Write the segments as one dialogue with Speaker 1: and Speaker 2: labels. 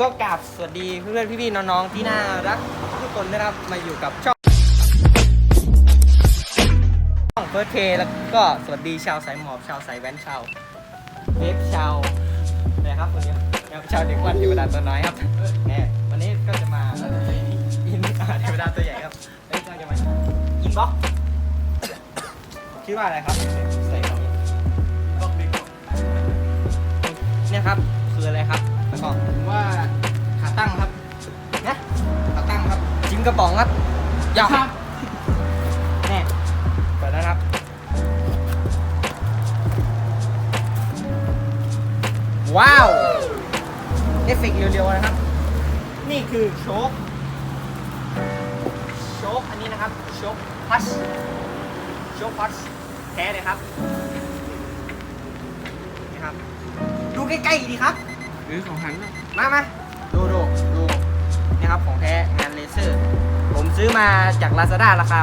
Speaker 1: ก็กราบสวัสดีเพื่อนๆพี่ๆน้องๆที่น่ารักทุกคนนะครับมาอยู่กับช่องช่องเฟิร์สเคแล้วก็สวัสดีชาวสายหมอบชาวสายแว้นชาวเวฟชาวนะครับคนนี้ชาวเด็กวันเทวดาตัวน้อยครับเนี่ยวันนี้ก็จะมาอินเทวดาตัวใหญ่ครับวันนี้ก็จะมาอินบ็อกชื่อว่าอะไรครับใส่ของนี้เนี่ยครับคืออะไรครับแล้วก็ กระป๋องครับยาว
Speaker 2: ครับ
Speaker 1: เนี่ยเปิดแล้วครับ ว้าว เอฟเฟกต์เร็วๆนะครับ นี่คือโชคโชคอันนี้นะครับ โชคพัชโชคพัชแท้เลยครับนี่ครับ ดูใกล้ๆดีครับ
Speaker 2: หรือของหัน
Speaker 1: มามาดูดู นี่ครับของแท้งานเลเซอร์ ผมซื้อมาจาก Lazada ราคา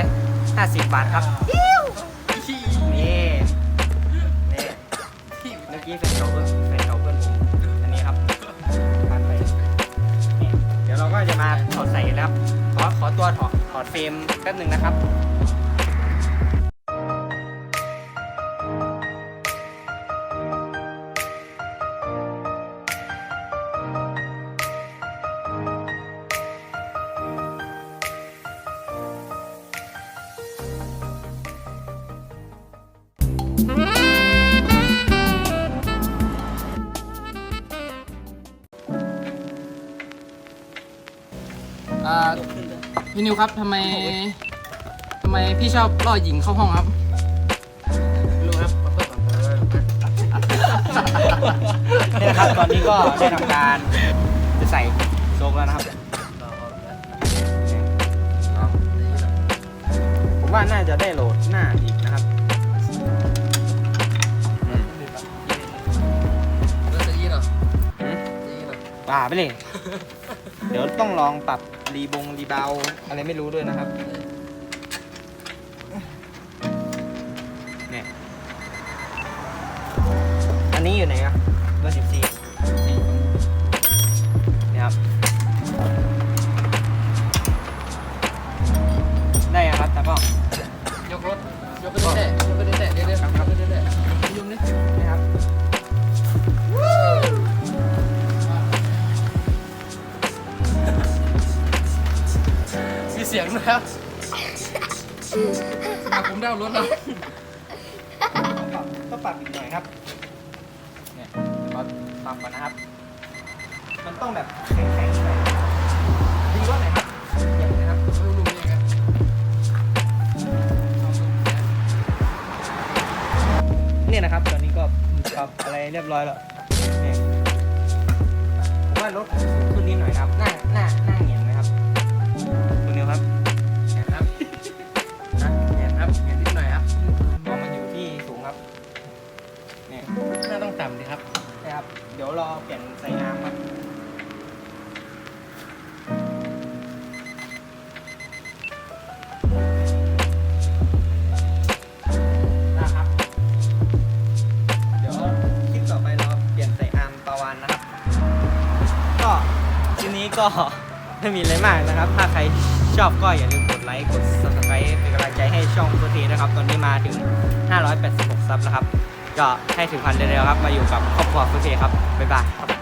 Speaker 1: 1,250 บาทครับนี่นี่เมื่อกี้แฟนเก่าเพื่อนแฟนเก่าเพื่อนผมอันนี้ครับผ่านไปนี่เดี๋ยวเราก็จะมาถอดใส่กันแล้วขอขอตัวถอดถอดเฟรมแป๊บหนึ่งนะครับ
Speaker 2: อ่าพี่นิวครับทำไมทำไมพี่ชอบล่อหญิงเข้าห้องครับ
Speaker 3: รู้ครับขอโทษก่อน
Speaker 1: นี่นะครับตอนนี้ก็ได้ทำการจะใส่โซกแล้วนะครับ ผมว่าน่าจะได้โหลดหน้าอีกนะครับ
Speaker 3: แล้วจะยี่เหรอ
Speaker 1: หืม
Speaker 3: จะยี่เหรอ
Speaker 1: ป่าไปเลย เดี๋ยวต้องลองปรับรีบงรีเบาอะไรไม่รู้ด้วยนะครับเนี่ยอันนี้อยู่ไหนอะเบอร์สิบสี่
Speaker 2: สียงนะครับอะผมได้เอารถแล้ว
Speaker 1: ต้องปรับต้องปรับอีกหน่อยครับ เนี่ยเดี๋ยวเราปรับก่อนนะครับ มันต้องแบบแข็งๆหน่อยดีรถไหนอยครับอย่างนี้นะครับ
Speaker 2: ไม่รู้นี่ครับ
Speaker 1: เนี่ยนะครับ ตอนนี้ก็ปรับอะไรเรียบร้อยแล้วเนี่ยผมว่ารถขึ้นนิดหน่อยนะครับ หน้าหน้าหน้าเรับ
Speaker 2: เร
Speaker 1: อเปลี่ยนใส่น้ำครับนะครับ เดี๋ยวคลิปต่อไปเราเปลี่ยนใส่อาร์มปาวานนะครับ ก็ทีนี้ก็ไม่มีอะไรมากนะครับ ถ้าใครชอบก็อย่าลืมกดไลค์กด subscribe เป็นกำลังใจให้ช่องโปรตีนะครับ ตอนนี้มาถึง 586 ซับนะครับ ก็ให้ถึงพันเร็วๆครับ มาอยู่กับครอบครัวโปรตีครับ บ๊ายบาย